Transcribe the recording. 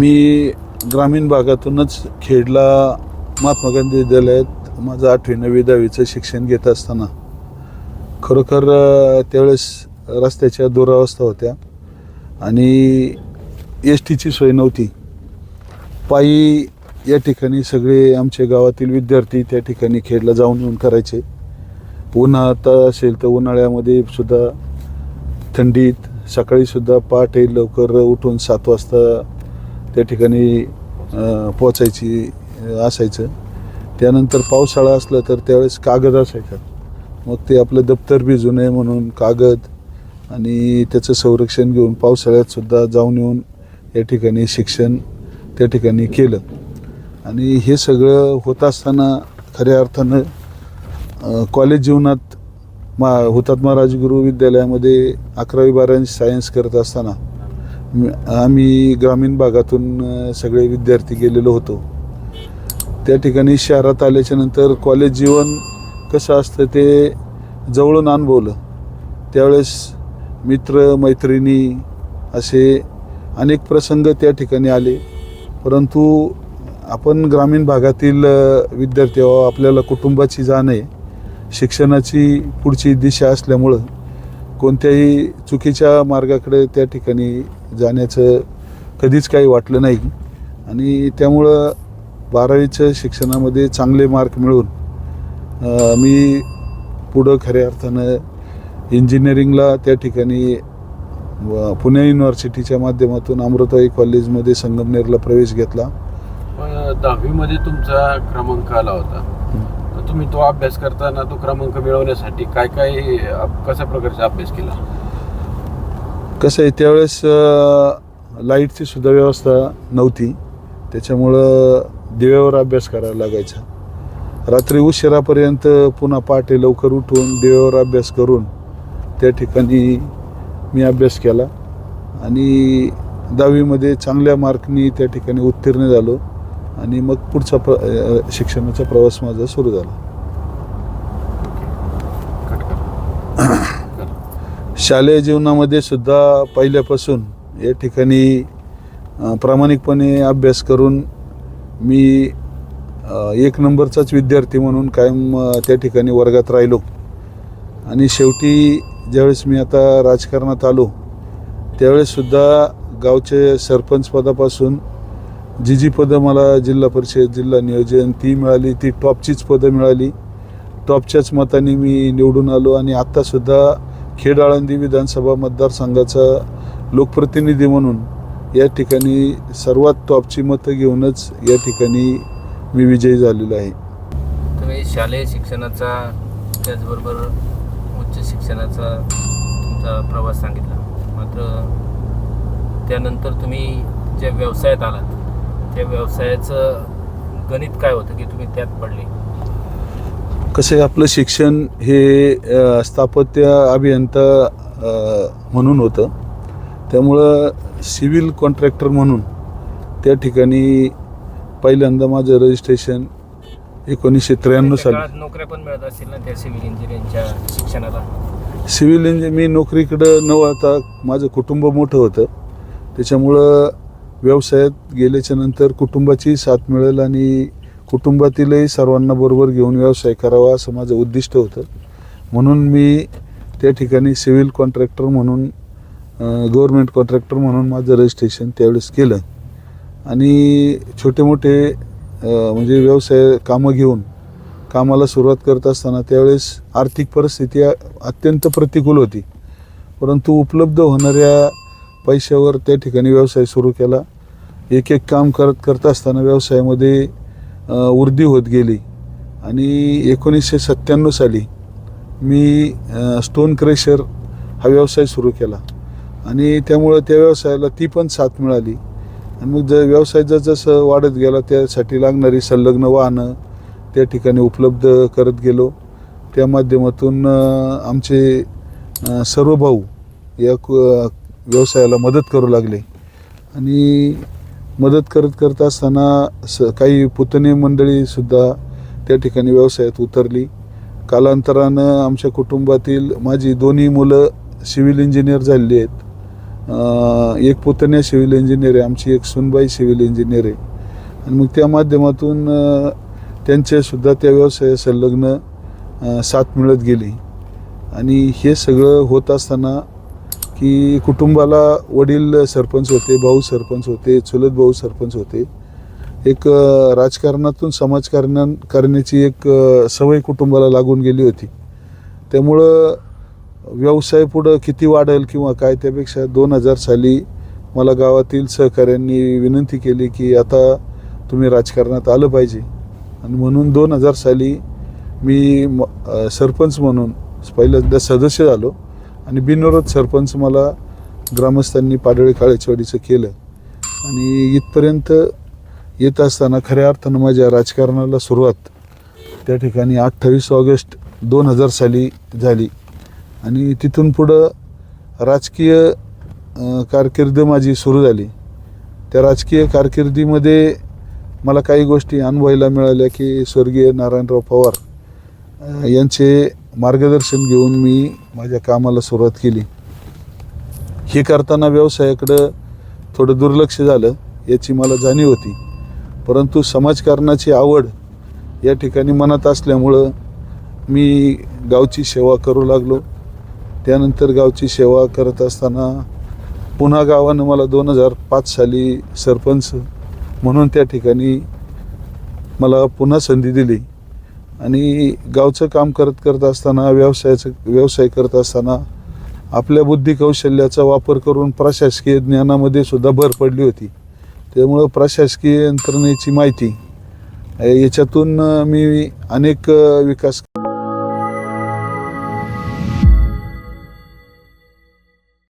मी ग्रामीण भागातूनच खेडला महात्मा गांधी विद्यालयात माझं आठवी नववी दहावीचं शिक्षण घेत असताना खरोखर त्यावेळेस रस्त्याच्या दुरावस्था होत्या आणि एस टीची सोय नव्हती. पायी या ठिकाणी सगळे आमच्या गावातील विद्यार्थी त्या ठिकाणी खेडला जाऊन येऊन करायचे. उन्हात असेल तर उन्हाळ्यामध्ये सुद्धा थंडीत सकाळीसुद्धा पहाटे लवकर उठून सात वाजता त्या ठिकाणी पोचायची असायचं. त्यानंतर पावसाळा असला तर त्यावेळेस कागद असायचा. मग ते आपलं दप्तर भिजू नये म्हणून कागद आणि त्याचं संरक्षण घेऊन पावसाळ्यातसुद्धा जाऊन येऊन या ठिकाणी शिक्षण त्या ठिकाणी केलं. आणि हे सगळं होत असताना खऱ्या अर्थानं कॉलेज जीवनात मा हुतात्मा राजगुरू विद्यालयामध्ये अकरावी बारावी सायन्स करत असताना आम्ही ग्रामीण भागातून सगळे विद्यार्थी गेलेलो होतो. त्या ठिकाणी शहरात आल्याच्यानंतर कॉलेज जीवन कसं असतं ते जवळून अनुभवलं. त्यावेळेस मित्र मैत्रिणी असे अनेक प्रसंग त्या ठिकाणी आले. परंतु आपण ग्रामीण भागातील विद्यार्थी आहोत. आपल्याला कुटुंबाची जाण आहे. शिक्षणाची पुढची दिशा असल्यामुळं कोणत्याही चुकीच्या मार्गाकडे त्या ठिकाणी जाण्याचं कधीच काही वाटलं नाही. आणि त्यामुळं बारावीच्या शिक्षणामध्ये चांगले मार्क मिळवून अ, मी पुढं खऱ्या अर्थानं इंजिनिअरिंगला त्या ठिकाणी पुणे युनिव्हर्सिटीच्या माध्यमातून अमृताई कॉलेजमध्ये संगमनेरला प्रवेश घेतला. पण दहावीमध्ये तुमचा क्रमांक आला होता. तुम्ही तो अभ्यास करताना तो क्रमांक मिळवण्यासाठी काय काय कशा प्रकारचा अभ्यास केला? कसं आहे त्यावेळेस लाईटची सुद्धा व्यवस्था नव्हती. त्याच्यामुळं दिव्यावर अभ्यास करायला लागायचा. रात्री उशिरापर्यंत पुन्हा पहाटे लवकर उठून दिव्यावर अभ्यास करून त्या ठिकाणी मी अभ्यास केला आणि दहावीमध्ये चांगल्या मार्कनी त्या ठिकाणी उत्तीर्ण झालो आणि मग पुढचा प्र शिक्षणाचा प्रवास माझा सुरू झाला कट कर कर. शालेय जीवनामध्ये सुद्धा पहिल्यापासून या ठिकाणी प्रामाणिकपणे अभ्यास करून मी एक नंबरचाच विद्यार्थी म्हणून कायम त्या ठिकाणी वर्गात राहिलो. आणि शेवटी ज्यावेळेस मी आता राजकारणात आलो त्यावेळेससुद्धा गावचे सरपंच पदापासून जी जी पदं मला जिल्हा परिषद जिल्हा नियोजन ती मिळाली ती टॉपचीच पदं मिळाली. टॉपच्याच मताने मी निवडून आलो आणि आत्तासुद्धा खेड आळंदी विधानसभा मतदारसंघाचा लोकप्रतिनिधी म्हणून या ठिकाणी सर्वात टॉपची मतं घेऊनच या ठिकाणी मी विजयी झालेलो आहे. तुम्ही शालेय शिक्षणाचा त्याचबरोबर उच्च शिक्षणाचा तुमचा प्रवास सांगितला. मात्र त्यानंतर तुम्ही ज्या व्यवसायात आलात त्या व्यवसायाचं गणित काय होतं की तुम्ही त्यात पडले? कसं आहे आपलं शिक्षण हे स्थापत्य अभियंता म्हणून होतं. त्यामुळं सिव्हिल कॉन्ट्रॅक्टर म्हणून त्या ठिकाणी पहिल्यांदा माझं रजिस्ट्रेशन एकोणीसशे त्र्याण्णव साली. नोकऱ्या पण मिळत असतील ना त्या सिव्हिल इंजिनिअरिंगच्या शिक्षणाला? सिव्हिल इंजिन मी नोकरीकडं न वळता माझं कुटुंब मोठं होतं. त्याच्यामुळं व्यवसायात गेल्याच्यानंतर कुटुंबाची साथ मिळेल आणि कुटुंबातीलही सर्वांना बरोबर घेऊन व्यवसाय करावा असं माझं उद्दिष्ट होतं. म्हणून मी त्या ठिकाणी सिव्हिल कॉन्ट्रॅक्टर म्हणून गव्हर्मेंट कॉन्ट्रॅक्टर म्हणून माझं रजिस्ट्रेशन त्यावेळेस केलं. आणि छोटे मोठे म्हणजे व्यवसाय कामं घेऊन कामाला सुरुवात करत असताना त्यावेळेस आर्थिक परिस्थिती अत्यंत प्रतिकूल होती. परंतु उपलब्ध होणाऱ्या पैशावर त्या ठिकाणी व्यवसाय सुरू केला. एक एक काम करत करत असताना व्यवसायामध्ये वृद्धी होत गेली. आणि एकोणीसशे सत्त्याण्णव साली मी स्टोन क्रेशर हा व्यवसाय सुरू केला. आणि त्यामुळं त्या व्यवसायाला ती पण साथ मिळाली. आणि मग ज व्यवसाय जसं वाढत गेला त्यासाठी लागणारी संलग्न वाहनं त्या ठिकाणी उपलब्ध करत गेलो. त्या माध्यमातून आमचे सर्व भाऊ या व्यवसायाला मदत करू लागले. आणि मदत करत करत असताना स काही पुतणे मंडळीसुद्धा त्या ठिकाणी व्यवसायात उतरली. कालांतरानं आमच्या कुटुंबातील माझी दोन्ही मुलं सिव्हिल इंजिनियर झालेली आहेत. एक पुतण्या सिव्हिल इंजिनियर आहे आमची एक सुनबाई सिव्हिल इंजिनियर आहे. आणि मग त्या माध्यमातून त्यांच्यासुद्धा त्या व्यवसाया संलग्न साथ मिळत गेली. आणि हे सगळं होत असताना की कुटुंबाला वडील सरपंच होते भाऊ सरपंच होते चुलत भाऊ सरपंच होते. एक राजकारणातून समाजकारण करण्याची एक सवय कुटुंबाला लागून गेली होती. त्यामुळं व्यवसाय पुढं किती वाढेल किंवा काय त्यापेक्षा दोन हजार साली मला गावातील सहकाऱ्यांनी विनंती केली की आता तुम्ही राजकारणात आलं पाहिजे. आणि म्हणून दोन हजार साली मी म- सरपंच म्हणून पहिल्यांदा सदस्य झालो. आणि बिनविरोध सरपंच मला ग्रामस्थांनी पाडळी काळेचवाडीचं केलं. आणि इथपर्यंत येत असताना खऱ्या अर्थानं माझ्या राजकारणाला सुरुवात त्या ठिकाणी अठ्ठावीस ऑगस्ट दोन हजार साली झाली. आणि तिथून पुढं राजकीय कारकिर्द कारकीर्द माझी सुरू झाली. त्या राजकीय कारकिर्दीमध्ये मला काही गोष्टी अनुभवायला मिळाल्या की स्वर्गीय नारायणराव पवार यांचे मार्गदर्शन घेऊन मी माझ्या कामाला सुरुवात केली. हे करताना व्यवसायाकडं थोडं दुर्लक्ष झालं याची मला जाणीव होती. परंतु समाजकारणाची आवड या ठिकाणी मनात असल्यामुळं मी गावची सेवा करू लागलो. त्यानंतर गावची सेवा करत असताना पुन्हा गावानं मला दोन हजार पाच साली सरपंच म्हणून त्या ठिकाणी मला पुन्हा संधी दिली. आणि गावचं काम करत करत असताना व्यवसायाचं व्यवसाय करत असताना आपल्या बुद्धी कौशल्याचा वापर करून प्रशासकीय ज्ञानामध्ये सुद्धा भर पडली होती. त्यामुळं प्रशासकीय यंत्रणेची माहिती याच्यातून मी अनेक विकास